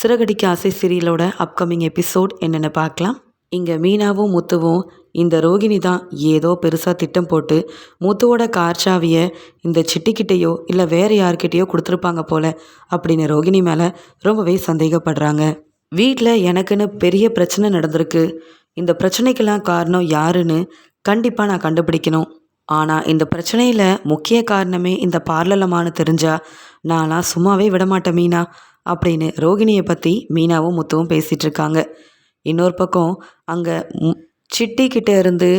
சிறகடிக்க ஆசை சீரியலோட upcoming episode என்னென்னு பார்க்கலாம். இங்கே மீனாவும் முத்துவும் இந்த ரோகிணி தான் ஏதோ பெருசாக திட்டம் போட்டு முத்துவோட கார் சாவியை இந்த சிட்டிக்கிட்டேயோ இல்லை வேறு யார்கிட்டேயோ கொடுத்துருப்பாங்க போல அப்படின்னு ரோகிணி மேலே ரொம்பவே சந்தேகப்படுறாங்க. வீட்டில் எனக்குன்னு பெரிய பிரச்சனை நடந்திருக்கு. இந்த பிரச்சனைக்கெல்லாம் காரணம் யாருன்னு கண்டிப்பாக நான் கண்டுபிடிக்கணும். ஆனால் இந்த பிரச்சனையில் முக்கிய காரணமே இந்த பார்லலமானு தெரிஞ்சால் நான்லாம் சும்மாவே விடமாட்டேன் மீனா. அப்படின்னு ரோகிணியை பற்றி மீனாவும் முத்துவும் பேசிகிட்டு இருக்காங்க. இன்னொரு பக்கம் அங்கே சிட்டிக்கிட்ட இருந்து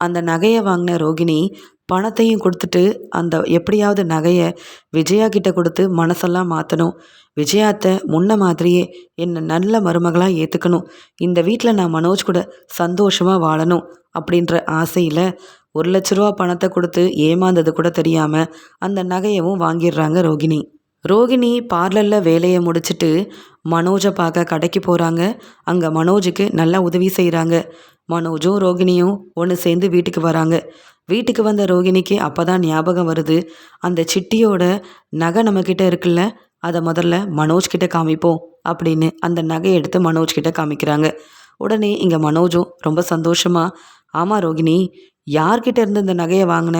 அந்த நகையை வாங்கின ரோகிணி பணத்தையும் கொடுத்துட்டு அந்த எப்படியாவது நகையை விஜயா கிட்ட கொடுத்து மனசெல்லாம் மாற்றணும் விஜயாத்தை முன்ன மாதிரியே என்னை நல்ல மருமகளாக ஏற்றுக்கணும் இந்த வீட்டில் நான் மனோஜ் கூட சந்தோஷமாக வாழணும் அப்படின்ற ஆசையில் ஒரு லட்ச ரூபா பணத்தை கொடுத்து ஏமாந்தது கூட தெரியாமல் அந்த நகையவும் வாங்கிடுறாங்க ரோகிணி. ரோகிணி பார்லரில் வேலையை முடிச்சுட்டு மனோஜை பார்க்க கடைக்கு போகிறாங்க அங்கே மனோஜுக்கு நல்லா உதவி செய்கிறாங்க மனோஜும் ரோகிணியும் ஒன்று சேர்ந்து வீட்டுக்கு வராங்க. வீட்டுக்கு வந்த ரோகிணிக்கு அப்போ தான் ஞாபகம் வருது. அந்த சிட்டியோட நகை நம்மக்கிட்ட இருக்குல்ல அதை முதல்ல மனோஜ் கிட்ட காமிப்போம் அப்படின்னு அந்த நகையை எடுத்து மனோஜ் கிட்ட காமிக்கிறாங்க. உடனே இங்கே மனோஜும் ரொம்ப சந்தோஷமாக ஆமாம் ரோகிணி யார்கிட்ட இருந்து இந்த நகையை வாங்கின?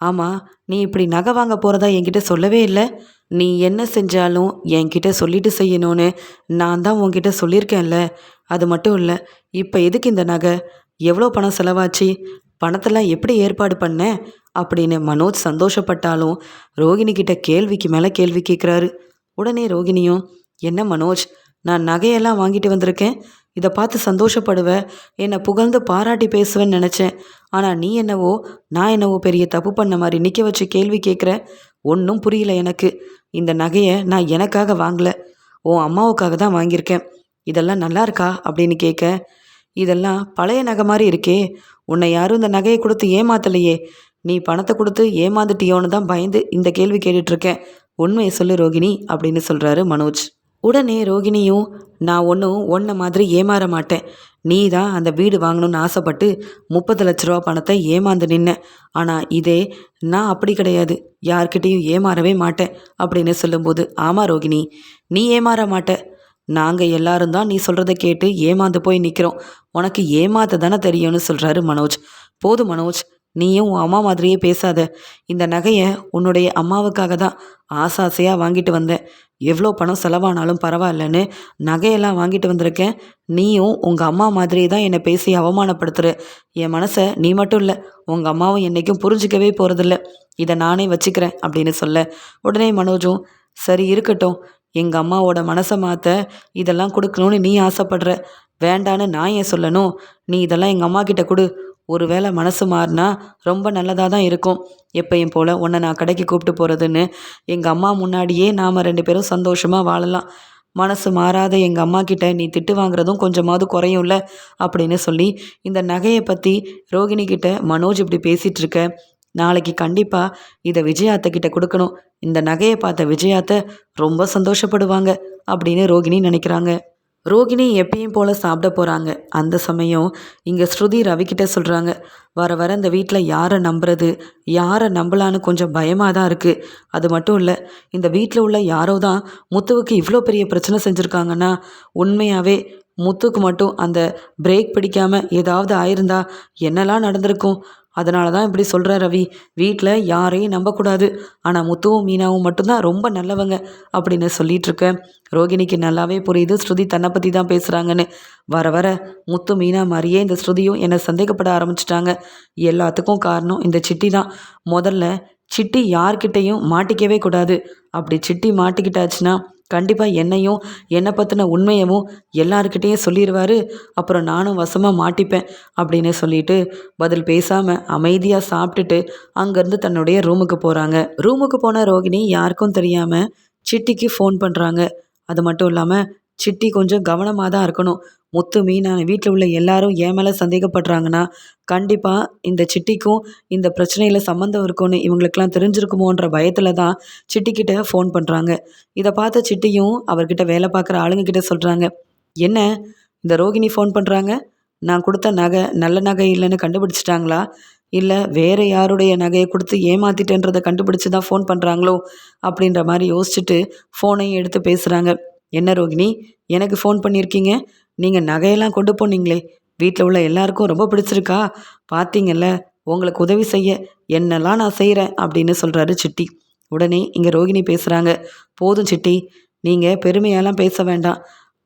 ஆமாம் நீ இப்படி நகை வாங்க போகிறதா என்கிட்ட சொல்லவே இல்லை. நீ என்ன செஞ்சாலும் என்கிட்ட சொல்லிட்டு செய்யணும்னு நான் தான் உன்கிட்ட சொல்லியிருக்கேன்ல. அது மட்டும் இல்லை இப்போ எதுக்கு இந்த நகை? எவ்வளோ பணம் செலவாச்சு? பணத்தெல்லாம் எப்படி ஏற்பாடு பண்ண? அப்படின்னு மனோஜ் சந்தோஷப்பட்டாலும் ரோகிணி கிட்ட கேள்விக்கு மேலே கேள்வி கேட்குறாரு உடனே ரோகிணியும் என்ன மனோஜ் நான் நகையெல்லாம் வாங்கிட்டு வந்திருக்கேன். இதை பார்த்து சந்தோஷப்படுவ? என்னை புகழ்ந்து பாராட்டி பேசுவேன்னு நினச்சேன். ஆனால் நீ என்னவோ நான் என்னவோ பெரிய தப்பு பண்ண மாதிரி நிற்க வச்சு கேள்வி கேட்குற ஒன்றும் புரியல எனக்கு. இந்த நகையை நான் எனக்காக வாங்கலை. உன் அம்மாவுக்காக தான் வாங்கியிருக்கேன். இதெல்லாம் நல்லா இருக்கா? அப்படின்னு கேட்க இதெல்லாம் பழைய நகை மாதிரி இருக்கே. உன்னை யாரும் இந்த நகையை கொடுத்து ஏமாத்தலையே. நீ பணத்தை கொடுத்து ஏமாந்துட்டியோன்னு தான் பயந்து இந்த கேள்வி கேட்டுட்ருக்கேன் உண்மையை சொல்லு ரோகிணி அப்படின்னு சொல்கிறாரு மனோஜ். உடனே ரோகிணியும் நான் ஒன்றும் ஒன்றை மாதிரி ஏமாற மாட்டேன். நீ தான் அந்த வீடு வாங்கணும்னு ஆசைப்பட்டு முப்பது லட்ச ரூபா பணத்தை ஏமாந்து நின்ன. ஆனால் இதே நான் அப்படி கிடையாது. யார்கிட்டேயும் ஏமாறவே மாட்டேன் அப்படின்னு சொல்லும்போது ஆமாம் ரோகிணி நீ ஏமாற மாட்ட. நாங்கள் எல்லாரும் தான் நீ சொல்கிறத கேட்டு ஏமாந்து போய் நிற்கிறோம் உனக்கு ஏமாத்த தானே தெரியும்னு சொல்கிறாரு மனோஜ். போதும் மனோஜ் நீயும் உன் அம்மா மாதிரியே பேசாத. இந்த நகையை உன்னுடைய அம்மாவுக்காக தான் ஆசாசையாக வாங்கிட்டு வந்தேன். எவ்வளோ பணம் செலவானாலும் பரவாயில்லன்னு நகையெல்லாம் வாங்கிட்டு வந்திருக்கேன். நீயும் உங்கள் அம்மா மாதிரியே தான் என்னை பேசி அவமானப்படுத்துகிற என் மனசை நீ மட்டும் இல்லை உங்கள் அம்மாவும் என்றைக்கும் புரிஞ்சிக்கவே போகிறதில்ல இதை நானே வச்சுக்கிறேன் அப்படின்னு சொல்ல. உடனே மனோஜும் சரி இருக்கட்டும். எங்கள் அம்மாவோட மனசை மாற்ற இதெல்லாம் கொடுக்கணும்னு நீ ஆசைப்படுற. வேண்டான்னு நான் ஏன் சொல்லணும்? நீ இதெல்லாம் எங்கள் அம்மா கிட்ட கொடு. ஒருவேளை மனசு மாறினா ரொம்ப நல்லதாக தான் இருக்கும். எப்பயும் போல் உன்னை நான் கடைக்கு கூப்பிட்டு போகிறதுன்னு எங்கள் அம்மா முன்னாடியே நாம் ரெண்டு பேரும் சந்தோஷமாக வாழலாம். மனசு மாறாத எங்கள் அம்மா கிட்ட நீ திட்டு வாங்குறதும் கொஞ்சமாவது குறையும்ல? அப்படின்னு சொல்லி இந்த நகையை பற்றி ரோகிணி கிட்ட மனோஜ் இப்படி பேசிகிட்டு இருக்க. நாளைக்கு கண்டிப்பாக இதை விஜயாத்த கிட்ட கொடுக்கணும். இந்த நகையை பார்த்த விஜயாத்த ரொம்ப சந்தோஷப்படுவாங்க அப்படின்னு ரோகிணி நினைக்கிறாங்க. ரோகிணி எப்பயும் போல் சாப்பிட போகிறாங்க அந்த சமயம் இங்கே ஸ்ருதி ரவிக்கிட்ட சொல்கிறாங்க வர வர இந்த வீட்டில் யாரை நம்புறது? யாரை நம்பலான்னு கொஞ்சம் பயமாக தான் இருக்குது அது மட்டும் இல்லை இந்த வீட்டில் உள்ள யாரோ தான் முத்துவுக்கு இவ்வளோ பெரிய பிரச்சனை செஞ்சுருக்காங்கன்னா உண்மையாகவே முத்துக்கு மட்டும் அந்த பிரேக் பிடிக்காமல் ஏதாவது ஆயிருந்தா என்னெல்லாம் நடந்திருக்கும்? அதனால தான் இப்படி சொல்கிற ரவி. வீட்டில் யாரையும் நம்பக்கூடாது. ஆனால் முத்துவும் மீனாவும் மட்டும்தான் ரொம்ப நல்லவங்க அப்படின்னு சொல்லிகிட்ருக்க ரோகிணிக்கு நல்லாவே புரியுது. ஸ்ருதி தன்னை பற்றி தான் பேசுகிறாங்கன்னு வர வர முத்து மீனா மாதிரியே இந்த ஸ்ருதியும் என்னை சந்தேகப்பட ஆரம்பிச்சிட்டாங்க. எல்லாத்துக்கும் காரணம் இந்த சிட்டி தான் முதல்ல சிட்டி யார்கிட்டையும் மாட்டிக்கவே கூடாது. அப்படி சிட்டி மாட்டிக்கிட்டாச்சுன்னா கண்டிப்பாக என்னையும் என்னை பற்றின உண்மையவும் எல்லாருக்கிட்டேயும் சொல்லிடுவார் அப்புறம் நானும் வசமாக மாட்டிப்பேன் அப்படின்னு சொல்லிட்டு பதில் பேசாமல் அமைதியாக சாப்பிட்டுட்டு அங்கேருந்து தன்னுடைய ரூமுக்கு போகிறாங்க ரூமுக்கு போன ரோகிணி யாருக்கும் தெரியாமல் சிட்டிக்கு ஃபோன் பண்ணுறாங்க அது மட்டும் இல்லாமல் சிட்டி கொஞ்சம் கவனமாக தான் இருக்கணும். முத்து மீனா வீட்டில் உள்ள எல்லாரும் என் மேலே சந்தேகப்படுறாங்கன்னா கண்டிப்பாக இந்த சிட்டிக்கும் இந்த பிரச்சனையில் சம்மந்தம் இருக்கும்னு இவங்களுக்கெல்லாம் தெரிஞ்சிருக்குமோன்ற பயத்தில் தான் சிட்டிக்கிட்ட ஃபோன் பண்ணுறாங்க இதை பார்த்த சிட்டியும் அவர்கிட்ட வேலை பார்க்குற ஆளுங்கக்கிட்ட சொல்கிறாங்க என்ன இந்த ரோகிணி ஃபோன் பண்ணுறாங்க நான் கொடுத்த நகை நல்ல நகை இல்லைன்னு கண்டுபிடிச்சிட்டாங்களா? இல்லை வேறு யாருடைய நகையை கொடுத்து ஏமாத்திட்டேன்றதை கண்டுபிடிச்சி தான் ஃபோன் பண்ணுறாங்களோ அப்படின்ற மாதிரி யோசிச்சுட்டு ஃபோனையும் எடுத்து பேசுகிறாங்க என்ன ரோகிணி எனக்கு ஃபோன் பண்ணியிருக்கீங்க நீங்கள் நகையெல்லாம் கொண்டு போனீங்களே. வீட்டில் உள்ள எல்லாருக்கும் ரொம்ப பிடிச்சிருக்கா? பார்த்தீங்கல்ல உங்களுக்கு உதவி செய்ய என்னெல்லாம் நான் செய்கிறேன் அப்படின்னு சொல்கிறாரு சிட்டி. உடனே இங்கே ரோகிணி பேசுகிறாங்க போதும் சிட்டி நீங்கள் பெருமையெல்லாம் பேச வேண்டாம்.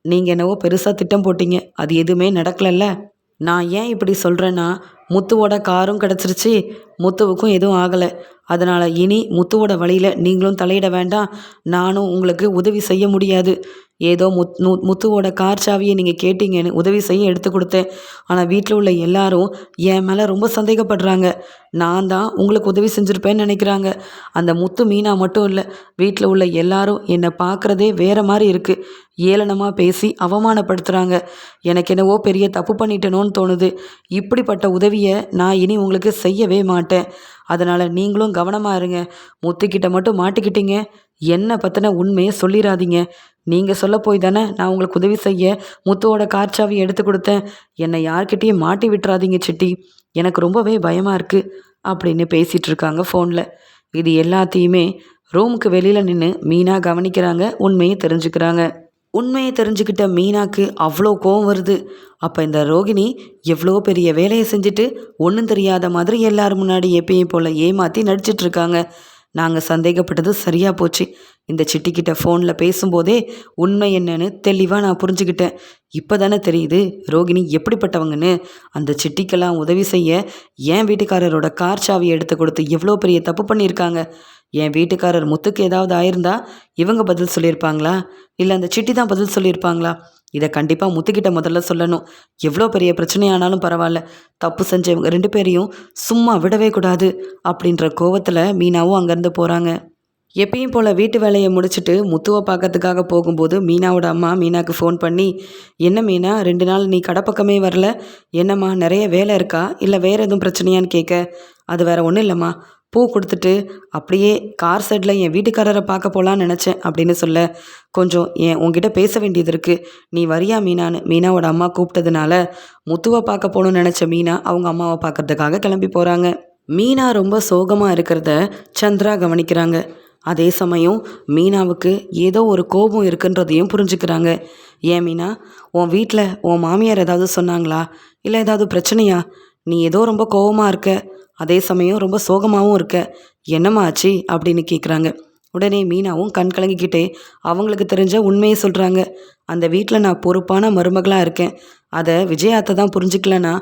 நீங்கள் என்னவோ பெருசாக திட்டம் போட்டீங்க. அது எதுவுமே நடக்கலல்ல. நான் ஏன் இப்படி சொல்கிறேன்னா முத்துவோட காரும் கிடச்சிருச்சு முத்துவுக்கும் எதுவும் ஆகலை. அதனால் இனி முத்துவோட வழியில் நீங்களும் தலையிட வேண்டாம். நானும் உங்களுக்கு உதவி செய்ய முடியாது. ஏதோ முத் மு முத்துவோட கார் சாவியை நீங்கள் கேட்டீங்கன்னு உதவி செய்ய எடுத்து கொடுத்தேன். ஆனால் வீட்டில் உள்ள எல்லாரும் என் மேலே ரொம்ப சந்தேகப்படுறாங்க. நான் தான் உங்களுக்கு உதவி செஞ்சுருப்பேன்னு நினைக்கிறாங்க. அந்த முத்து மீனா மட்டும் இல்லை வீட்டில் உள்ள எல்லாரும் என்னை பார்க்குறதே வேறு மாதிரி இருக்குது ஏளனமாக பேசி அவமானப்படுத்துகிறாங்க எனக்கு என்னவோ பெரிய தப்பு பண்ணிட்டேனோன்னு தோணுது. இப்படிப்பட்ட உதவியை நான் இனி உங்களுக்கு செய்யவே மாட்டேன். அதனால் நீங்களும் கவனமாக இருங்க. முத்துக்கிட்ட மட்டும் மாட்டிக்கிட்டீங்க. என்னை பற்றின உண்மையை சொல்லிடாதீங்க நீங்கள் சொல்ல போய் தானே நான் உங்களுக்கு உதவி செய்ய முத்துவோட கார்ச்சாவி எடுத்து கொடுத்தேன். என்னை யார்கிட்டேயும் மாட்டி விட்டுறாதீங்க சிட்டி. எனக்கு ரொம்பவே பயமாக இருக்குது அப்படின்னு பேசிகிட்டு இருக்காங்க ஃபோனில் இது எல்லாத்தையுமே ரூமுக்கு வெளியில் நின்று மீனா கவனிக்கிறாங்க உண்மையை தெரிஞ்சுக்கிறாங்க. உண்மையை தெரிஞ்சுக்கிட்ட மீனாக்கு அவ்வளோ கோவம் வருது. அப்போ இந்த ரோகிணி எவ்வளோ பெரிய வேலையை செஞ்சுட்டு ஒன்றும் தெரியாத மாதிரி எல்லாரும் முன்னாடி எப்பயும் போல் ஏமாற்றி நடிச்சிட்டு இருக்காங்க. நாங்கள் சந்தேகப்பட்டது சரியாக போச்சு. இந்த சிட்டிக்கிட்ட ஃபோனில் பேசும்போதே உண்மை என்னன்னு தெளிவாக நான் புரிஞ்சுக்கிட்டேன் இப்போ தானே தெரியுது ரோகிணி எப்படிப்பட்டவங்கன்னு. அந்த சிட்டிக்கெல்லாம் உதவி செய்ய என் வீட்டுக்காரரோட கார் சாவியை எடுத்து கொடுத்து எவ்வளோ பெரிய தப்பு பண்ணியிருக்காங்க. என் வீட்டுக்காரர் முத்துக்கு ஏதாவது ஆயிருந்தா இவங்க பதில் சொல்லியிருப்பாங்களா? இல்லை அந்த சிட்டி தான் பதில் சொல்லியிருப்பாங்களா? இதை கண்டிப்பாக முத்துக்கிட்ட முதல்ல சொல்லணும். எவ்வளோ பெரிய பிரச்சனையானாலும் பரவாயில்ல. தப்பு செஞ்ச இவங்க ரெண்டு பேரையும் சும்மா விடவே கூடாது அப்படின்ற கோவத்தில் மீனாவும் அங்கேருந்து போகிறாங்க எப்பயும் போல் வீட்டு வேலையை முடிச்சுட்டு முத்துவை பார்க்கறதுக்காக போகும்போது மீனாவோட அம்மா மீனாக்கு ஃபோன் பண்ணி என்ன மீனா ரெண்டு நாள் நீ கடை பக்கமே வரல? என்னம்மா நிறைய வேலை இருக்கா? இல்லை வேறு எதுவும் பிரச்சனையான்னு கேட்க? அது வேறு ஒன்றும் இல்லைம்மா. பூ கொடுத்துட்டு அப்படியே கார் சைடில் என் வீட்டுக்காரரை பார்க்க போகலான்னு நினச்சேன் அப்படின்னு சொல்ல கொஞ்சம் என் உங்ககிட்ட பேச வேண்டியது இருக்குது நீ வரியா மீனான்னு மீனாவோட அம்மா கூப்பிட்டதுனால முத்துவை பார்க்க போகணும்னு நினச்ச மீனா அவங்க அம்மாவை பார்க்கறதுக்காக கிளம்பி போகிறாங்க மீனா ரொம்ப சோகமாக இருக்கிறத சந்திரா கவனிக்கிறாங்க. அதே சமயம் மீனாவுக்கு ஏதோ ஒரு கோபம் இருக்குன்றதையும் புரிஞ்சுக்கிறாங்க. ஏன் மீனா உன் வீட்டில் உன் மாமியார் ஏதாவது சொன்னாங்களா? இல்லை ஏதாவது பிரச்சனையா? நீ ஏதோ ரொம்ப கோபமாக இருக்க. அதே சமயம் ரொம்ப சோகமாகவும் இருக்க என்னம்மா ஆச்சு? அப்படின்னு கேட்குறாங்க உடனே மீனாவும் கண் கலங்கிக்கிட்டே அவங்களுக்கு தெரிஞ்ச உண்மையை சொல்கிறாங்க அந்த வீட்டில் நான் பொறுப்பான மருமகளாக இருக்கேன். அதை விஜயாத்தை தான் புரிஞ்சுக்கலனா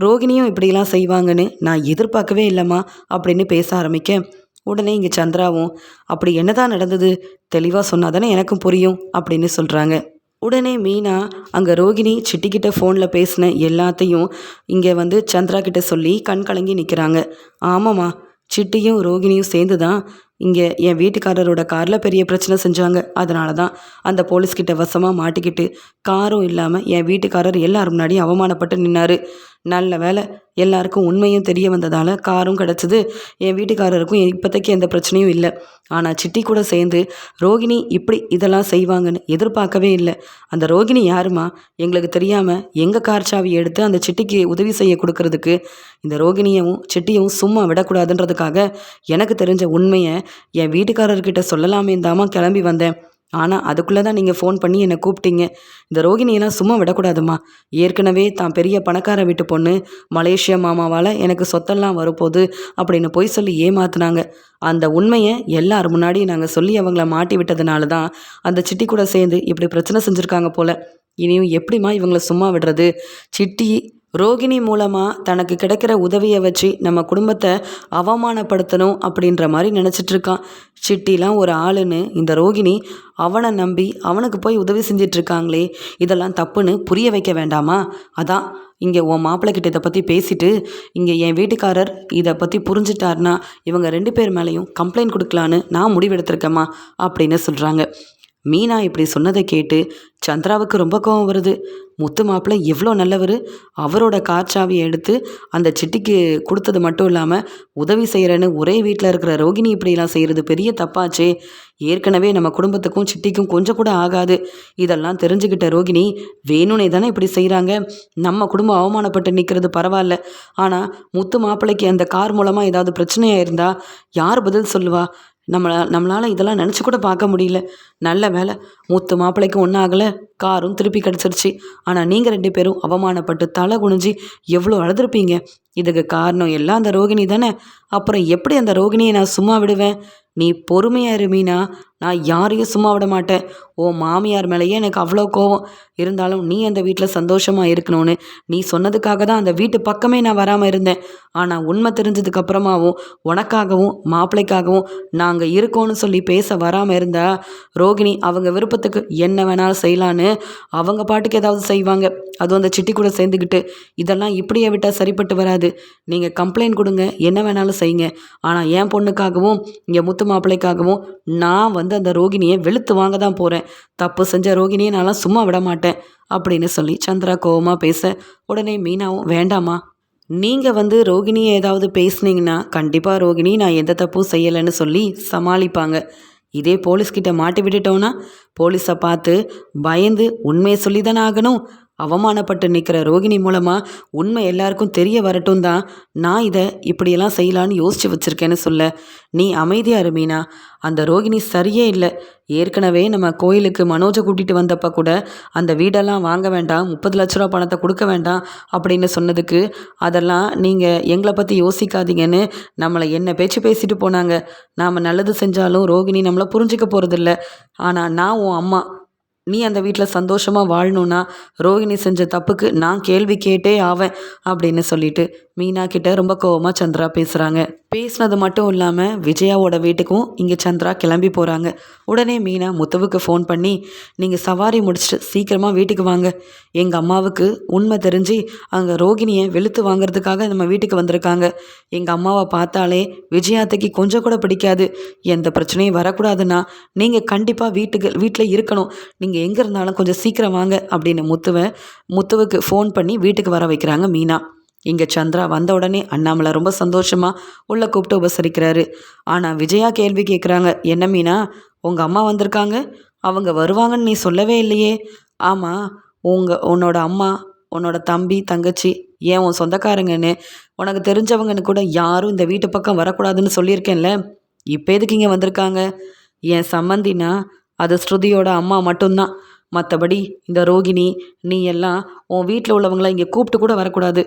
ரோகிணியும் இப்படிலாம் செய்வாங்கன்னு நான் எதிர்பார்க்கவே இல்லைம்மா அப்படின்னு பேச ஆரம்பிக்க. உடனே இங்கே சந்திராவும் அப்படி என்னதான் நடந்தது? தெளிவாக சொன்னால் தானே எனக்கும் புரியும் அப்படின்னு சொல்கிறாங்க உடனே மீனா அங்கே ரோகிணி சிட்டிக்கிட்ட ஃபோனில் பேசின எல்லாத்தையும் இங்கே வந்து சந்திரா கிட்ட சொல்லி கண் கலங்கி நிற்கிறாங்க ஆமாம்மா சிட்டியும் ரோகிணியும் சேர்ந்து தான் இங்கே என் வீட்டுக்காரரோட காரில் பெரிய பிரச்சனை செஞ்சாங்க. அதனால தான் அந்த போலீஸ்கிட்ட வசமாக மாட்டிக்கிட்டு காரும் இல்லாமல் என் வீட்டுக்காரர் எல்லாரும் முன்னாடி அவமானப்பட்டு நின்னார். நல்ல வேலை. எல்லாருக்கும் உண்மையும் தெரிய வந்ததால் காரும் கிடச்சிது. என் வீட்டுக்காரருக்கும் இப்போதைக்கு எந்த பிரச்சனையும் இல்லை. ஆனால் சிட்டி கூட சேர்ந்து ரோகிணி இப்படி இதெல்லாம் செய்வாங்கன்னு எதிர்பார்க்கவே இல்லை. அந்த ரோகிணி யாருமா? எங்களுக்கு தெரியாமல் எங்கள் கார் சாவி எடுத்து அந்த சிட்டிக்கு உதவி செய்ய கொடுக்கறதுக்கு? இந்த ரோகிணியவும் சிட்டியும் சும்மா விடக்கூடாதுன்றதுக்காக எனக்கு தெரிஞ்ச உண்மையை என் வீட்டுக்காரர்கிட்ட சொல்லலாமே தாமா கிளம்பி வந்தேன். ஆனால் அதுக்குள்ளே தான் நீங்கள் ஃபோன் பண்ணி என்னை கூப்பிட்டீங்க. இந்த ரோகிணியெல்லாம் சும்மா விடக்கூடாதுமா ஏற்கனவே தான் பெரிய பணக்கார வீட்டு பொண்ணு மலேசியா மாமாவால் எனக்கு சொத்தெல்லாம் வரப்போகுது அப்படின்னு போய் சொல்லி ஏமாத்துனாங்க. அந்த உண்மையை எல்லார் முன்னாடி நாங்கள் சொல்லி அவங்கள மாட்டி விட்டதுனால தான் அந்த சிட்டி கூட சேர்ந்து இப்படி பிரச்சனை செஞ்சுருக்காங்க போல். இனியும் எப்படிம்மா இவங்களை சும்மா விடுறது? சிட்டி ரோகிணி மூலமாக தனக்கு கிடைக்கிற உதவியை வச்சு நம்ம குடும்பத்தை அவமானப்படுத்தணும் அப்படின்ற மாதிரி நினச்சிட்டு இருக்கான். சிட்டிலாம் ஒரு ஆளுன்னு இந்த ரோகிணி அவனை நம்பி அவனுக்கு போய் உதவி செஞ்சிட்ருக்காங்களே இதெல்லாம் தப்புன்னு புரிய வைக்க வேண்டாமா? அதான் இங்கே உன் மாப்பிள்ளை கிட்ட இதை பற்றி பேசிட்டு இங்கே என் வீட்டுக்காரர் இதை பற்றி புரிஞ்சிட்டாருனா இவங்க ரெண்டு பேர் மேலேயும் கம்ப்ளைண்ட் கொடுக்கலான்னு நான் முடிவெடுத்திருக்கேம்மா அப்படின்னு சொல்கிறாங்க மீனா இப்படி சொன்னதை கேட்டு சந்திராவுக்கு ரொம்ப கோவம் வருது. முத்து மாப்பிள்ளை எவ்வளோ நல்லவர். அவரோட காற்றாவியை எடுத்து அந்த சிட்டிக்கு கொடுத்தது மட்டும் இல்லாமல் உதவி செய்கிறேன்னு ஒரே வீட்டில் இருக்கிற ரோகிணி இப்படிலாம் செய்கிறது பெரிய தப்பாச்சே. ஏற்கனவே நம்ம குடும்பத்துக்கும் சிட்டிக்கும் கொஞ்சம் கூட ஆகாது. இதெல்லாம் தெரிஞ்சுக்கிட்ட ரோகிணி வேணும்னே தானே இப்படி செய்கிறாங்க நம்ம குடும்பம் அவமானப்பட்டு நிற்கிறது பரவாயில்ல. ஆனால் முத்து மாப்பிள்ளைக்கு அந்த கார் மூலமாக ஏதாவது பிரச்சனையாக இருந்தால் யார் பதில் சொல்லுவா? நம்மளால் நம்மளால் இதெல்லாம் நினச்சி கூட பார்க்க முடியல. நல்ல வேலை மூத்த மாப்பிள்ளைக்கு ஒன்றும் ஆகலை. காரும் திருப்பி கிடச்சிருச்சு. ஆனால் நீங்கள் ரெண்டு பேரும் அவமானப்பட்டு தலை குனிஞ்சு எவ்வளோ அழுதுருப்பீங்க? இதுக்கு காரணம் எல்லாம் அந்த ரோகிணி தானே? அப்புறம் எப்படி அந்த ரோகிணியை நான் சும்மா விடுவேன்? நீ பொறுமையாக இருமீனா நான் யாரையும் சும்மா விட மாட்டேன். ஓ மாமியார் மேலேயே எனக்கு அவ்வளோ கோவம் இருந்தாலும் நீ அந்த வீட்டில் சந்தோஷமாக இருக்கணும்னு நீ சொன்னதுக்காக தான் அந்த வீட்டு பக்கமே நான் வராமல் இருந்தேன். ஆனால் உண்மை தெரிஞ்சதுக்கு அப்புறமாவும் உனக்காகவும் மாப்பிள்ளைக்காகவும் நாங்கள் இருக்கோன்னு சொல்லி பேச வராமல் இருந்தா ரோகிணி அவங்க விருப்பத்துக்கு என்ன வேணாலும் செய்யலான்னு அவங்க பாட்டுக்கு ஏதாவது செய்வாங்க. அதுவும் அந்த சிட்டி கூட சேர்ந்துக்கிட்டு இதெல்லாம் இப்படியே விட்டால் சரிப்பட்டு வராது. நீங்கள் கம்ப்ளைண்ட் கொடுங்க என்ன வேணாலும் செய்யுங்க. ஆனால் என் பொண்ணுக்காகவும் இங்கே முத்து மாப்பிள்ளைக்காகவும் நான் வந்து அந்த ரோகிணியை வெளுத்து வாங்க தான் போகிறேன் தப்பு செஞ்ச ரோகிணியை நான்லாம் சும்மா விட மாட்டேன் அப்படின்னு சொல்லி சந்திரா கோவமாக பேச உடனே மீனாவும் வேண்டாமா நீங்கள் வந்து ரோகிணியை ஏதாவது பேசுனீங்கன்னா கண்டிப்பாக ரோகிணி நான் எந்த தப்பும் செய்யலைன்னு சொல்லி சமாளிப்பாங்க. இதே போலீஸ்கிட்ட மாட்டி விட்டுட்டோன்னா போலீஸை பார்த்து பயந்து உண்மையை சொல்லி தானே ஆகணும். அவமானப்பட்டு நிற்கிற ரோகிணி மூலமாக உண்மை எல்லாருக்கும் தெரிய வரட்டும் தான் நான் இதை இப்படியெல்லாம் செய்யலான்னு யோசிச்சு வச்சுருக்கேன்னு சொல்ல. நீ அமைதியாக இருமீனா அந்த ரோகிணி சரியே இல்லை. ஏற்கனவே நம்ம கோயிலுக்கு மனோஜை கூட்டிகிட்டு வந்தப்போ கூட அந்த வீடெல்லாம் வாங்க வேண்டாம் முப்பது லட்ச ரூபா பணத்தை கொடுக்க வேண்டாம் அப்படின்னு சொன்னதுக்கு அதெல்லாம் நீங்கள் எங்களை பற்றி யோசிக்காதீங்கன்னு நம்மளை என்ன பேச்சு பேசிட்டு போனாங்க. நாம் நல்லது செஞ்சாலும் ரோகிணி நம்மளை புரிஞ்சிக்க போகிறதில்ல ஆனால் நான் உன் அம்மா. நீ அந்த வீட்டில் சந்தோஷமாக வாழணும்னா ரோகிணி செஞ்ச தப்புக்கு நான் கேள்வி கேட்டே ஆவேன் அப்படின்னு சொல்லிட்டு மீனா கிட்ட ரொம்ப கோவமாக சந்திரா பேசுகிறாங்க பேசுனது மட்டும் இல்லாமல் விஜயாவோட வீட்டுக்கும் இங்கே சந்திரா கிளம்பி போகிறாங்க உடனே மீனா முத்துவுக்கு ஃபோன் பண்ணி நீங்கள் சவாரி முடிச்சுட்டு சீக்கிரமாக வீட்டுக்கு வாங்க. எங்கள் அம்மாவுக்கு உண்மை தெரிஞ்சு அங்கே ரோகிணியை வெளுத்து வாங்குறதுக்காக நம்ம வீட்டுக்கு வந்திருக்காங்க. எங்கள் அம்மாவை பார்த்தாலே விஜயாத்தைக்கு கொஞ்சம் கூட பிடிக்காது. எந்த பிரச்சனையும் வரக்கூடாதுன்னா நீங்கள் கண்டிப்பாக வீட்டுக்கு வீட்டில் இருக்கணும். நீங்கள் எங்கே இருந்தாலும் கொஞ்சம் சீக்கிரம் வாங்க அப்படின்னு முத்துவை முத்துவுக்கு ஃபோன் பண்ணி வீட்டுக்கு வர வைக்கிறாங்க மீனா. இங்கே சந்திரா வந்த உடனே அண்ணாமலை ரொம்ப சந்தோஷமாக உள்ளே கூப்பிட்டு உபசரிக்கிறாரு. ஆனால் விஜயா கேள்வி கேட்குறாங்க என்ன மீனா உங்கள் அம்மா வந்திருக்காங்க? அவங்க வருவாங்கன்னு நீ சொல்லவே இல்லையே. ஆமாம் உங்கள் உன்னோட அம்மா உன்னோட தம்பி தங்கச்சி ஏன் உன் சொந்தக்காரங்கன்னு உனக்கு தெரிஞ்சவங்கன்னு கூட யாரும் இந்த வீட்டு பக்கம் வரக்கூடாதுன்னு சொல்லியிருக்கேன்ல. இப்போ எதுக்கு இங்கே வந்திருக்காங்க? என் சம்மந்தினா அது ஸ்ருதியோட அம்மா மட்டும்தான். மற்றபடி இந்த ரோகிணி நீ எல்லாம் உன் வீட்டில் உள்ளவங்களாம் இங்கே கூப்பிட்டு கூட வரக்கூடாது.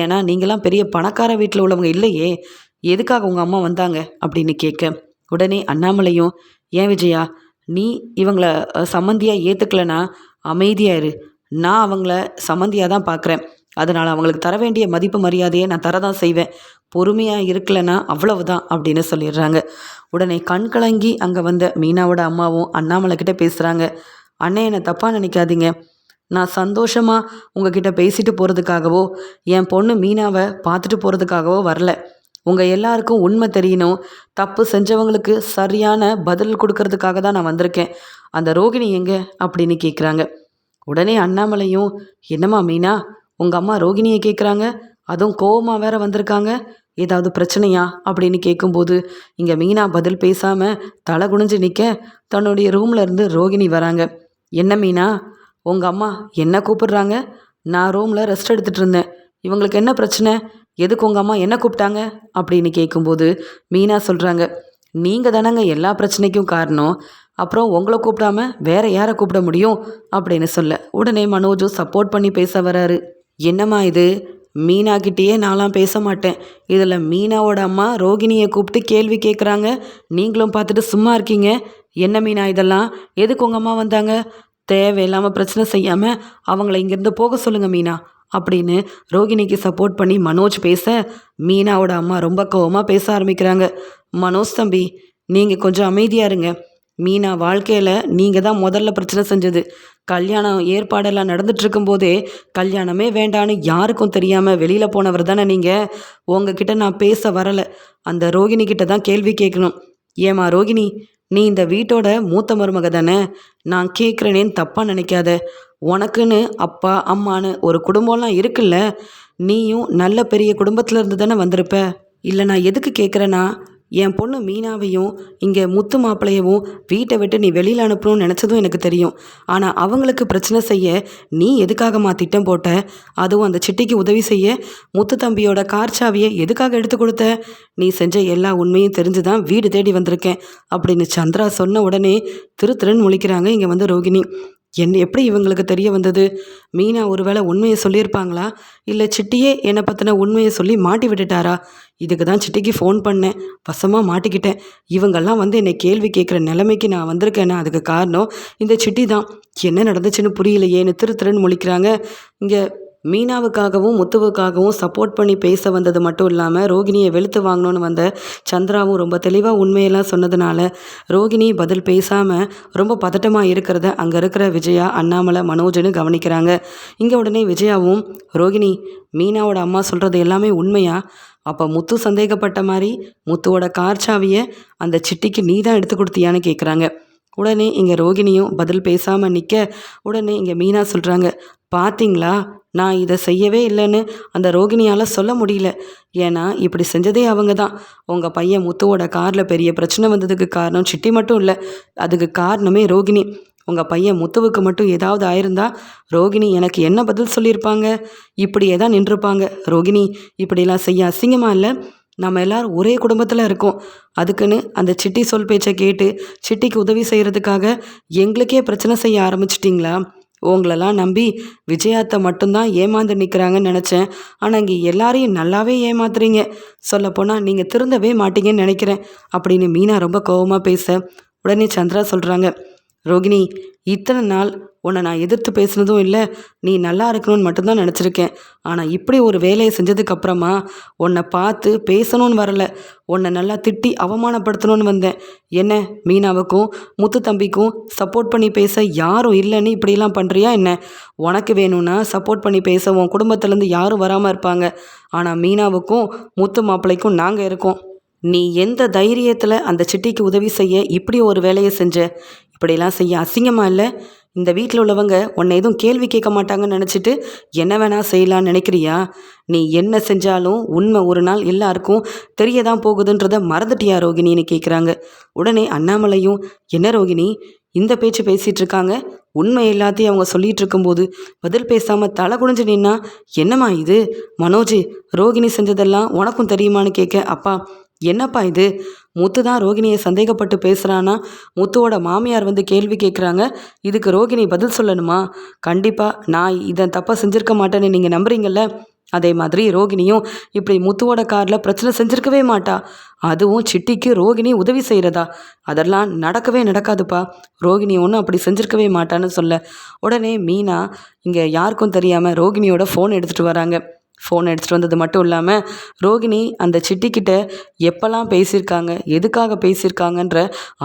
ஏன்னா நீங்களாம் பெரிய பணக்கார வீட்டில் உள்ளவங்க இல்லையே. எதுக்காக உங்கள் அம்மா வந்தாங்க? அப்படின்னு கேட்க உடனே அண்ணாமலையும் ஏன் விஜயா நீ இவங்கள சம்மந்தியாக ஏற்றுக்கலனா அமைதியாக இரு. நான் அவங்கள சம்மந்தியாக தான் பார்க்குறேன் அதனால் அவங்களுக்கு தர வேண்டிய மதிப்பு மரியாதையை நான் தரதான் செய்வேன். பொறுமையாக இருக்கலைன்னா அவ்வளவுதான் அப்படின்னு சொல்லிடுறாங்க. உடனே கண் கலங்கி அங்கே வந்த மீனாவோட அம்மாவும் அண்ணாமலை கிட்டே பேசுகிறாங்க அண்ணே என்னை தப்பாக நினைக்காதீங்க. நான் சந்தோஷமாக உங்ககிட்ட பேசிட்டு போகிறதுக்காகவோ என் பொண்ணு மீனாவை பார்த்துட்டு போகிறதுக்காகவோ வரல. உங்கள் எல்லாருக்கும் உண்மை தெரியணும். தப்பு செஞ்சவங்களுக்கு சரியான பதில் கொடுக்கறதுக்காக தான் நான் வந்திருக்கேன். அந்த ரோகிணி எங்கே? அப்படின்னு கேட்குறாங்க உடனே அண்ணாமலையும் என்னம்மா மீனா உங்கள் அம்மா ரோகிணியை கேட்குறாங்க அதுவும் கோவமாக வேற வந்திருக்காங்க? ஏதாவது பிரச்சனையா? அப்படின்னு கேட்கும்போது இங்கே மீனா பதில் பேசாமல் தலை குனிஞ்சு நிற்க தன்னுடைய ரூம்லேருந்து ரோகிணி வராங்க. என்ன மீனா? உங்கள் அம்மா என்ன கூப்பிடுறாங்க? நான் ரூமில் ரெஸ்ட் எடுத்துகிட்டு இருந்தேன். இவங்களுக்கு என்ன பிரச்சனை? எதுக்கு உங்கள் அம்மா என்ன கூப்பிட்டாங்க? அப்படின்னு கேட்கும்போது மீனா சொல்கிறாங்க நீங்கள் தானங்க எல்லா பிரச்சனைக்கும் காரணம். அப்புறம் உங்களை கூப்பிடாம வேற யாரை கூப்பிட முடியும்? அப்படின்னு சொல்ல. உடனே மனோஜும் சப்போர்ட் பண்ணி பேச வராரு. என்னம்மா இது? மீனாக்கிட்டேயே நான்லாம் பேச மாட்டேன். இதில் மீனாவோட அம்மா ரோகிணியை கூப்பிட்டு கேள்வி கேட்குறாங்க நீங்களும் பார்த்துட்டு சும்மா இருக்கீங்க. என்ன மீனா இதெல்லாம்? எதுக்கு உங்கள் அம்மா வந்தாங்க? தேவையில்லாமல் பிரச்சனை செய்யாமல் அவங்கள இங்கேருந்து போக சொல்லுங்கள் மீனா அப்படின்னு ரோகிணிக்கு சப்போர்ட் பண்ணி மனோஜ் பேச மீனாவோட அம்மா ரொம்ப கோவமாக பேச ஆரம்பிக்கிறாங்க. மனோஜ் தம்பி நீங்கள் கொஞ்சம் அமைதியாக இருங்க. மீனா வாழ்க்கையில் நீங்கள் தான் முதல்ல பிரச்சனை செஞ்சது. கல்யாணம் ஏற்பாடெல்லாம் நடந்துட்டுருக்கும் போதே கல்யாணமே வேண்டான்னு யாருக்கும் தெரியாமல் வெளியில் போனவர் தானே நீங்கள் உங்ககிட்ட நான் பேச வரலை. அந்த ரோகிணி கிட்ட தான் கேள்வி கேட்கணும். ஏமா ரோகிணி நீ இந்த வீட்டோட மூத்த மருமக தானே? நான் கேட்குறேனேன்னு தப்பாக நினைக்காத. உனக்குன்னு அப்பா அம்மான்னு ஒரு குடும்பம்லாம் இருக்குல்ல? நீயும் நல்ல பெரிய குடும்பத்தில் இருந்து தானே வந்திருப்ப. இல்லை நான் எதுக்கு கேட்குறேன்னா என் பொண்ணு மீனாவையும் இங்கே முத்து மாப்பிளையவும் வீட்டை விட்டு நீ வெளியில் அனுப்பணும்னு நினச்சதும் எனக்கு தெரியும். ஆனால் அவங்களுக்கு பிரச்சனை செய்ய நீ எதுக்காகம்மா திட்டம் போட்ட? அதுவும் அந்த சிட்டிக்கு உதவி செய்ய முத்து தம்பியோட கார் சாவியை எதுக்காக எடுத்து கொடுத்த? நீ செஞ்ச எல்லா உண்மையும் தெரிஞ்சு தான் வீடு தேடி வந்திருக்கேன் அப்படின்னு சந்திரா சொன்ன உடனே திரு திருன்னு முழிக்கிறாங்க இங்கே வந்து ரோகிணி. என்ன எப்படி இவங்களுக்கு தெரிய வந்தது? மீனா ஒருவேளை உண்மையை சொல்லியிருப்பாங்களா? இல்லை சிட்டியே என்னை பற்றின உண்மையை சொல்லி மாட்டி விட்டுட்டாரா? இதுக்கு தான் சிட்டிக்கு ஃபோன் பண்ணேன். வசமாக மாட்டிக்கிட்டேன். இவங்கெல்லாம் வந்து என்னை கேள்வி கேட்குற நிலைமைக்கு நான் வந்திருக்கேன்னா அதுக்கு காரணம் இந்த சிட்டி தான். என்ன நடந்துச்சுன்னு புரியலையேன்னு திரு திருன்னு முழிக்கிறாங்க. இங்கே மீனாவுக்காகவும் முத்துவுக்காகவும் சப்போர்ட் பண்ணி பேச வந்தது மட்டும் இல்லாமல் ரோகிணியை வெளுத்து வாங்கணும்னு வந்த சந்திராவும் ரொம்ப தெளிவாக உண்மையெல்லாம் சொன்னதுனால ரோகிணி பதில் பேசாமல் ரொம்ப பதட்டமாக இருக்கிறத அங்கே இருக்கிற விஜயா அண்ணாமலை மனோஜ்னு கவனிக்கிறாங்க. இங்கே உடனே விஜயாவும் ரோகிணி மீனாவோட அம்மா சொல்கிறது எல்லாமே உண்மையா? அப்போ முத்து சந்தேகப்பட்ட மாதிரி முத்துவோட கார் சாவியை அந்த சிட்டிக்கு நீ தான் எடுத்து கொடுத்தியான்னு கேட்குறாங்க உடனே இங்கே ரோகிணியும் பதில் பேசாமல் நிற்க உடனே இங்கே மீனா சொல்கிறாங்க பார்த்தீங்களா நான் இதை செய்யவே இல்லைன்னு அந்த ரோகிணியால் சொல்ல முடியல. ஏன்னா இப்படி செஞ்சதே அவங்க தான் உங்கள் பையன் முத்துவோட காரில் பெரிய பிரச்சனை வந்ததுக்கு காரணம் சிட்டி மட்டும் இல்லை அதுக்கு காரணமே ரோகிணி. உங்கள் பையன் முத்துவுக்கு மட்டும் ஏதாவது ஆயிருந்தா ரோகிணி எனக்கு என்ன பதில் சொல்லியிருப்பாங்க? இப்படியே தான் நின்றுப்பாங்க. ரோகிணி இப்படியெல்லாம் செய்ய அசிங்கமாக இல்லை? நம்ம எல்லாரும் ஒரே குடும்பத்தில் இருக்கோம். அதுக்குன்னு அந்த சிட்டி சொல் பேச்சை கேட்டு சிட்டிக்கு உதவி செய்கிறதுக்காக எங்களுக்கே பிரச்சனை செய்ய ஆரம்பிச்சிட்டிங்களா? உங்களெல்லாம் நம்பி விஜயாத்தை மட்டும்தான் ஏமாந்து நிற்கிறாங்கன்னு நினச்சேன். ஆனால் இங்கே எல்லாரையும் நல்லாவே ஏமாத்துறீங்க. சொல்லப்போனால் நீங்கள் திருந்தவே மாட்டீங்கன்னு நினைக்கிறேன். அப்படின்னு மீனா ரொம்ப கோபமாக பேச உடனே சந்திரா சொல்கிறாங்க ரோகிணி இத்தனை நாள் உன்னை நான் எதிர்த்து பேசுனதும் இல்லை நீ நல்லா இருக்கணும்னு மட்டும்தான் நினச்சிருக்கேன். ஆனால் இப்படி ஒரு வேலையை செஞ்சதுக்கப்புறமா உன்னை பார்த்து பேசணும்னு வரல. உன்னை நல்லா திட்டி அவமானப்படுத்தணும்னு வந்தேன். என்ன மீனாவுக்கும் முத்து தம்பிக்கும் சப்போர்ட் பண்ணி பேச யாரும் இல்லைன்னு இப்படிலாம் பண்ணுறியா என்ன? உனக்கு வேணும்னா சப்போர்ட் பண்ணி பேச உன் குடும்பத்துலேருந்து யாரும் வராமல் இருப்பாங்க. ஆனால் மீனாவுக்கும் முத்து மாப்பிள்ளைக்கும் நாங்கள் இருக்கோம். நீ எந்த தைரியத்தில் அந்த சிட்டிக்கு உதவி செய்ய இப்படி ஒரு வேலையை செஞ்ச? இப்படிலாம் செய்ய அசிங்கமாக இல்லை? இந்த வீட்டில் உள்ளவங்க உன்னை எதுவும் கேள்வி கேட்க மாட்டாங்கன்னு நினச்சிட்டு என்ன வேணால் செய்யலான்னு நினைக்கிறியா? நீ என்ன செஞ்சாலும் உண்மை ஒரு நாள் எல்லாருக்கும் தெரிய தான் போகுதுன்றதை மறந்துட்டியா ரோகிணின்னு கேட்குறாங்க உடனே அண்ணாமலையும் என்ன ரோகிணி இந்த பேச்சு பேசிகிட்டு இருக்காங்க உண்மை எல்லாத்தையும் அவங்க சொல்லிட்டு இருக்கும்போது பதில் பேசாமல் தலை குனிஞ்சு நின்னா என்னம்மா இது? மனோஜ் ரோகிணி செஞ்சதெல்லாம் உனக்கும் தெரியுமான்னு கேட்க அப்பா. என்னப்பா இது? முத்து தான் ரோகிணியை சந்தேகப்பட்டு பேசுகிறானா முத்துவோட மாமியார் வந்து கேள்வி கேட்குறாங்க இதுக்கு ரோகிணி பதில் சொல்லணுமா? கண்டிப்பாக நான் இதை தப்பாக செஞ்சுருக்க மாட்டேன்னு நீங்கள் நம்புறீங்கல்ல? அதே மாதிரி ரோகிணியும் இப்படி முத்துவோட காரில் பிரச்சனை செஞ்சுருக்கவே மாட்டா. அதுவும் சிட்டிக்கு ரோகிணி உதவி செய்கிறதா அதெல்லாம் நடக்கவே நடக்காதுப்பா. ரோகிணி ஒன்றும் அப்படி செஞ்சுருக்கவே மாட்டான்னு சொல்ல. உடனே மீனா இங்கே யாருக்கும் தெரியாமல் ரோகிணியோட ஃபோன் எடுத்துகிட்டு வராங்க. ஃபோன் எடுத்துகிட்டு வந்தது மட்டும் இல்லாமல் ரோகிணி அந்த சிட்டிக்கிட்ட எப்போல்லாம் பேசியிருக்காங்க எதுக்காக பேசியிருக்காங்கன்ற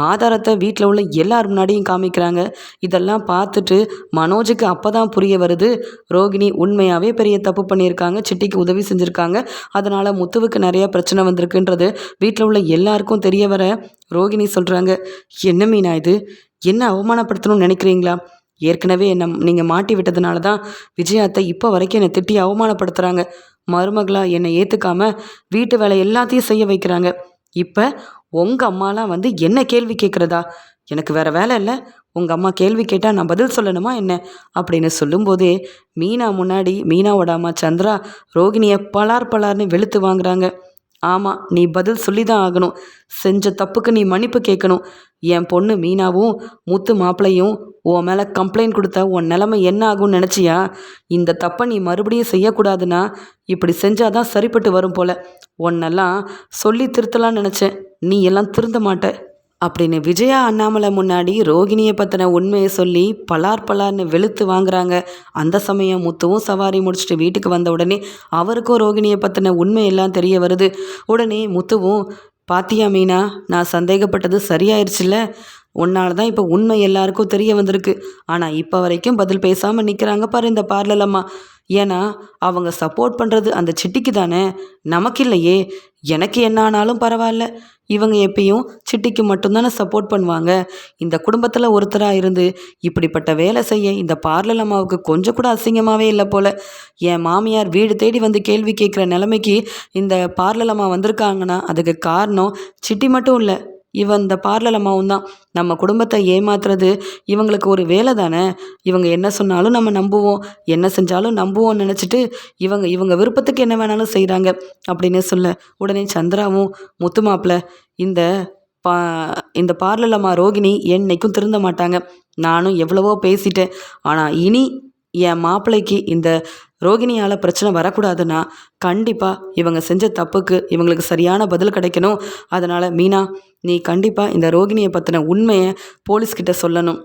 ஆதாரத்தை வீட்டில் உள்ள எல்லார் முன்னாடியும் காமிக்கிறாங்க. இதெல்லாம் பார்த்துட்டு மனோஜுக்கு அப்போ தான் புரிய வருது ரோகிணி உண்மையாகவே பெரிய தப்பு பண்ணியிருக்காங்க சிட்டிக்கு உதவி செஞ்சுருக்காங்க. அதனால் முத்துவுக்கு நிறையா பிரச்சனை வந்திருக்குன்றது வீட்டில் உள்ள எல்லாருக்கும் தெரிய வர ரோகிணி சொல்கிறாங்க என்ன மீனா இது? என்ன அவமானப்படுத்தணும்னு நினைக்கிறீங்களா? ஏற்கனவே என்னை நீங்கள் மாட்டி விட்டதுனால தான் விஜயாத்தை இப்போ வரைக்கும் என்னை திட்டி அவமானப்படுத்துகிறாங்க மருமகளாக என்னை ஏற்றுக்காம வீட்டு வேலை எல்லாத்தையும் செய்ய வைக்கிறாங்க. இப்போ உங்கள் அம்மாலாம் வந்து என்ன கேள்வி கேட்குறதா எனக்கு வேறு வேலை இல்லை. உங்கள் அம்மா கேள்வி கேட்டால் நான் பதில் சொல்லணுமா என்ன? அப்படின்னு சொல்லும்போதே மீனா முன்னாடி மீனாவோட அம்மா சந்திரா ரோகிணியை பலார் பலார்னு வெளுத்து வாங்குறாங்க. ஆமாம் நீ பதில் சொல்லி தான் ஆகணும். செஞ்ச தப்புக்கு நீ மன்னிப்பு கேட்கணும். என் பொண்ணு மீனாவும் முத்து மாப்பிள்ளையும் உன் மேலே கம்ப்ளைண்ட் கொடுத்தா உன் நிலமை என்ன ஆகும்னு நினச்சியா? இந்த தப்பை நீ மறுபடியும் செய்யக்கூடாதுன்னா இப்படி செஞ்சாதான் சரிப்பட்டு வரும் போல. உன்னெல்லாம் சொல்லி திருத்தலாம்னு நினச்சேன். நீ எல்லாம் திருந்த மாட்ட. அப்படின்னு விஜயா அண்ணாமலை முன்னாடி ரோகிணியை பற்றின உண்மையை சொல்லி பலார் பலார்னு வெளுத்து வாங்குறாங்க. அந்த சமயம் முத்துவும் சவாரி முடிச்சுட்டு வீட்டுக்கு வந்த உடனே அவருக்கும் ரோகிணியை பற்றின உண்மையெல்லாம் தெரிய வருது. உடனே முத்துவும் பாத்தியா மீனா நான் சந்தேகப்பட்டது சரியாயிருச்சுல்ல? உன்னால தான் இப்போ உண்மை எல்லாருக்கும் தெரிய வந்திருக்கு. ஆனால் இப்போ வரைக்கும் பதில் பேசாமல் நிற்கிறாங்க பாரு இந்த பார்லர் அம்மா. ஏன்னா அவங்க சப்போர்ட் பண்ணுறது அந்த சிட்டிக்கு தானே. நமக்கு இல்லையே. எனக்கு என்ன ஆனாலும் பரவாயில்ல. இவங்க எப்பயும் சிட்டிக்கு மட்டும்தானே சப்போர்ட் பண்ணுவாங்க. இந்த குடும்பத்தில் ஒருத்தராக இருந்து இப்படிப்பட்ட வேலை செய்ய இந்த பார்லர் அம்மாவுக்கு கொஞ்சம் கூட அசிங்கமாகவே இல்லை போல். என் மாமியார் வீடு தேடி வந்து கேள்வி கேட்குற நிலைமைக்கு இந்த பார்லர் அம்மா வந்திருக்காங்கன்னா அதுக்கு காரணம் சிட்டி மட்டும் இல்லை. இவன் இந்த பார்லர் அம்மாவும் தான். நம்ம குடும்பத்தை ஏமாத்துறது இவங்களுக்கு ஒரு வேலை தானே? இவங்க என்ன சொன்னாலும் நம்ம நம்புவோம். என்ன செஞ்சாலும் நம்புவோம்னு நினச்சிட்டு இவங்க இவங்க விருப்பத்துக்கு என்ன வேணாலும் செய்கிறாங்க அப்படின்னு சொல்ல உடனே சந்திராவும் முத்து மாப்பிள்ள இந்த பா இந்த பார்லர் அம்மா ரோகிணி என்னைக்கும் திருந்த மாட்டாங்க. நானும் எவ்வளவோ பேசிட்டேன். ஆனால் இனி என் மாப்பிள்ளைக்கு இந்த ரோகிணியால் பிரச்சனை வரக்கூடாதுன்னா கண்டிப்பாக இவங்க செஞ்ச தப்புக்கு இவங்களுக்கு சரியான பதில் கிடைக்கணும். அதனால் மீனா நீ கண்டிப்பாக இந்த ரோகிணியை பற்றின உண்மையை போலீஸ்கிட்ட சொல்லணும்.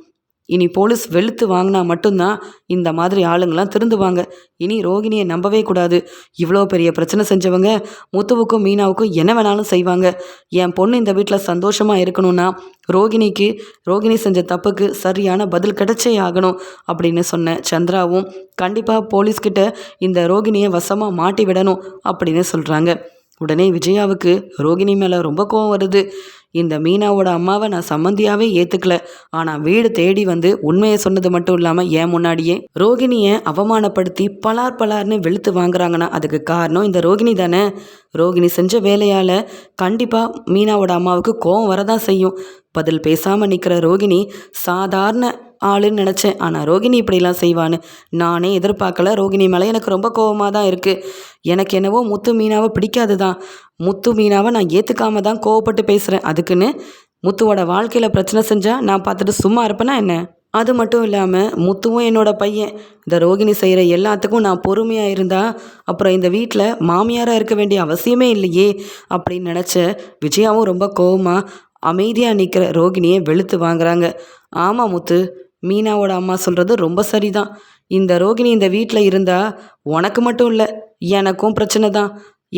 இனி போலீஸ் வெளுத்து வாங்கினா மட்டும்தான் இந்த மாதிரி ஆளுங்கள்லாம் திருந்துவாங்க. இனி ரோகிணியை நம்பவே கூடாது. இவ்வளோ பெரிய பிரச்சனை செஞ்சவங்க முத்துவுக்கும் மீனாவுக்கும் என்ன வேணாலும் செய்வாங்க. என் பொண்ணு இந்த வீட்டில் சந்தோஷமாக இருக்கணும்னா ரோகிணிக்கு ரோகிணி செஞ்ச தப்புக்கு சரியான பதில் கிடைச்சே ஆகணும் அப்படின்னு சொன்ன சந்திராவும் கண்டிப்பாக போலீஸ்கிட்ட இந்த ரோகிணியை வசமாக மாட்டி விடணும் அப்படின்னு சொல்கிறாங்க உடனே விஜயாவுக்கு ரோகிணி மேலே ரொம்ப கோவம் வருது. இந்த மீனாவோட அம்மாவை நான் சம்மந்தியாவே ஏற்றுக்கல ஆனால் வீடு தேடி வந்து உண்மையை சொன்னது மட்டும் இல்லாமல் ஏன் முன்னாடியே ரோகிணியை அவமானப்படுத்தி பலார் பலார்னு வெளுத்து வாங்குறாங்கன்னா அதுக்கு காரணம் இந்த ரோகிணி தானே? ரோகிணி செஞ்ச வேலையால் கண்டிப்பாக மீனாவோட அம்மாவுக்கு கோவம் வரதான் செய்யும். பதில் பேசாமல் நிற்கிற ரோகிணி சாதாரண ஆளுன்னு நினச்சேன். ஆனால் ரோகிணி இப்படிலாம் செய்வான்னு நானே எதிர்பார்க்கல. ரோகிணி மேலே எனக்கு ரொம்ப கோபமாக தான் இருக்குது எனக்கு என்னவோ முத்து மீனாவை பிடிக்காது தான் முத்து மீனாவை நான் ஏற்றுக்காம தான் கோவப்பட்டு பேசுகிறேன் அதுக்குன்னு முத்துவோட வாழ்க்கையில் பிரச்சனை செஞ்சால் நான் பார்த்துட்டு சும்மா இருப்பேனா என்ன? அது மட்டும் இல்லாமல் முத்துவும் என்னோட பையன். இந்த ரோகிணி செய்கிற எல்லாத்துக்கும் நான் பொறுமையாக இருந்தால் அப்புறம் இந்த வீட்டில் மாமியாராக இருக்க வேண்டிய அவசியமே இல்லையே அப்படின்னு நினச்ச விஜயாவும் ரொம்ப கோவமாக அமைதியாக நிற்கிற ரோகிணியை வெளுத்து வாங்குறாங்க. ஆமாம் முத்து மீனாவோட அம்மா சொல்கிறது ரொம்ப சரிதான். இந்த ரோகிணி இந்த வீட்டில் இருந்தால் உனக்கு மட்டும் இல்லை எனக்கும் பிரச்சனை தான்.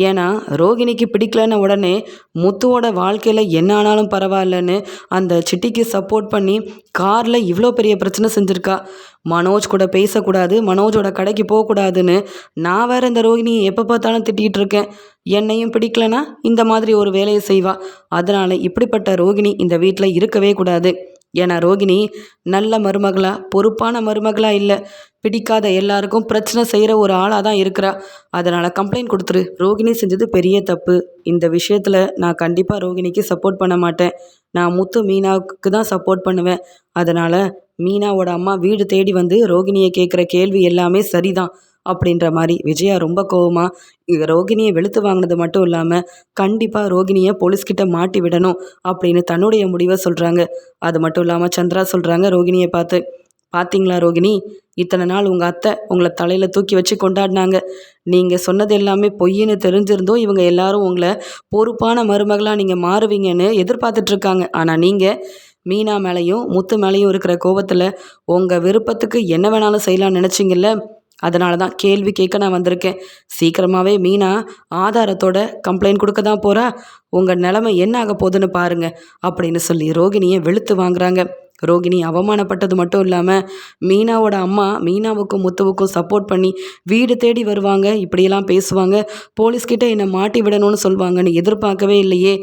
ஏன்னா ரோகிணிக்கு பிடிக்கலன்னு உடனே முத்துவோட வாழ்க்கையில் என்ன ஆனாலும் பரவாயில்லன்னு அந்த சிட்டிக்கு சப்போர்ட் பண்ணி காரில் இவ்வளோ பெரிய பிரச்சனை செஞ்சுருக்கா. மனோஜ் கூட பேசக்கூடாது மனோஜோட கடைக்கு போகக்கூடாதுன்னு நான் வேற இந்த ரோகிணியை எப்போ பார்த்தாலும் திட்டிகிட்டு இருக்கேன். என்னையும் பிடிக்கலனா இந்த மாதிரி ஒரு வேலையை செய்வா. அதனால் இப்படிப்பட்ட ரோகிணி இந்த வீட்டில் இருக்கவே கூடாது. ஏன்னா ரோகிணி நல்ல மருமகளா பொறுப்பான மருமகளா இல்லை. பிடிக்காத எல்லாருக்கும் பிரச்சனை செய்கிற ஒரு ஆளாக தான் இருக்கிறா. அதனால் கம்ப்ளைண்ட் கொடுத்துரு. ரோகிணி செஞ்சது பெரிய தப்பு. இந்த விஷயத்தில் நான் கண்டிப்பாக ரோகிணிக்கு சப்போர்ட் பண்ண மாட்டேன். நான் முத்து மீனாவுக்கு தான் சப்போர்ட் பண்ணுவேன். அதனால் மீனாவோட அம்மா வீடு தேடி வந்து ரோகிணியை கேட்குற கேள்வி எல்லாமே சரிதான். அப்படின்ற மாதிரி. விஜயா ரொம்ப கோவமாக ரோகிணியை வெளுத்து வாங்கினது மட்டும் இல்லாமல் கண்டிப்பாக ரோகிணியை போலீஸ்கிட்ட மாட்டி விடணும் அப்படின்னு தன்னுடைய முடிவை சொல்கிறாங்க அது மட்டும் இல்லாமல் சந்திரா சொல்கிறாங்க ரோகிணியை பார்த்து பார்த்தீங்களா ரோகிணி? இத்தனை நாள் உங்கள் அத்தை உங்களை தலையில் தூக்கி வச்சு கொண்டாடினாங்க. நீங்கள் சொன்னது எல்லாமே பொய்ன்னு தெரிஞ்சிருந்தோம் இவங்க எல்லாரும் உங்களை பொறுப்பான மருமகளாக நீங்கள் மாறுவீங்கன்னு எதிர்பார்த்துட்ருக்காங்க ஆனால் நீங்கள் மீனா மேலேயும் முத்து மேலேயும் இருக்கிற கோபத்தில் உங்கள் விருப்பத்துக்கு என்ன வேணாலும் செய்யலாம்னு நினச்சிங்கல்ல அதனால தான் கேள்வி கேட்க நான் வந்திருக்கேன். சீக்கிரமாகவே மீனா ஆதாரத்தோட கம்ப்ளைண்ட் கொடுக்க தான் போகிறா உங்கள் நிலமை என்ன ஆக போகுதுன்னு பாருங்கள் அப்படின்னு சொல்லி ரோகிணியை வெளுத்து வாங்குறாங்க. ரோகிணி அவமானப்பட்டது மட்டும் இல்லாமல் மீனாவோட அம்மா மீனாவுக்கும் முத்துவுக்கும் சப்போர்ட் பண்ணி வீடு தேடி வருவாங்க இப்படியெல்லாம் பேசுவாங்க. போலீஸ்கிட்ட என்னை மாட்டி விடணும்னு சொல்லுவாங்கன்னு எதிர்பார்க்கவே இல்லையே.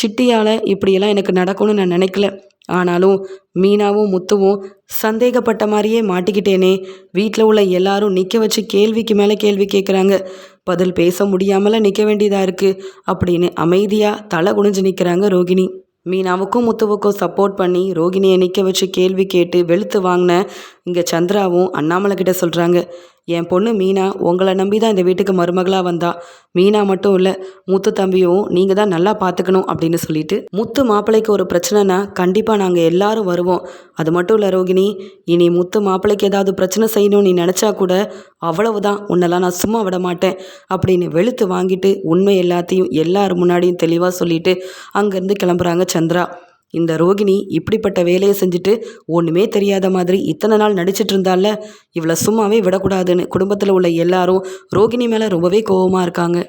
சிட்டியால் இப்படியெல்லாம் எனக்கு நடக்கும்னு நான் நினைக்கல. ஆனாலும் மீனாவும் முத்துவும் சந்தேகப்பட்ட மாதிரியே மாட்டிக்கிட்டேனே. வீட்டில் உள்ள எல்லாரும் நிற்க வச்சு கேள்விக்கு மேலே கேள்வி கேட்குறாங்க பதில் பேச முடியாமல நிற்க வேண்டியதாக இருக்குது அப்படின்னு அமைதியாக தலை குனிஞ்சு நிற்கிறாங்க ரோகிணி. மீனாவுக்கும் முத்துவுக்கும் சப்போர்ட் பண்ணி ரோகிணியை நிற்க வச்சு கேள்வி கேட்டு வெளுத்து வாங்கின இங்கே சந்திராவும் அண்ணாமலை கிட்ட சொல்கிறாங்க என் பொண்ணு மீனா உங்களை நம்பி தான் இந்த வீட்டுக்கு மருமகளாக வந்தா. மீனா மட்டும் இல்லை முத்து தம்பியும் நீங்கள் தான் நல்லா பார்த்துக்கணும் அப்படின்னு சொல்லிட்டு முத்து மாப்பிள்ளைக்கு ஒரு பிரச்சனைனா கண்டிப்பாக நாங்கள் எல்லாரும் வருவோம். அது மட்டும் இல்லை ரோகிணி இனி முத்து மாப்பிள்ளைக்கு ஏதாவது பிரச்சனை செய்யணும்னு நீ நினச்சா கூட அவ்வளவுதான் உன்னெல்லாம் நான் சும்மா விட மாட்டேன் அப்படின்னு வெளுத்து வாங்கிட்டு உண்மை எல்லாத்தையும் எல்லார் முன்னாடியும் தெளிவாக சொல்லிட்டு அங்கேருந்து கிளம்புறாங்க சந்திரா. இந்த ரோகிணி இப்படிப்பட்ட வேலையை செஞ்சுட்டு ஒன்றுமே தெரியாத மாதிரி இத்தனை நாள் நடிச்சிட்டு இருந்தால இவளை சும்மாவே விடக்கூடாதுன்னு குடும்பத்தில் உள்ள எல்லாரும் ரோகிணி மேலே ரொம்பவே கோபமாக இருக்காங்க.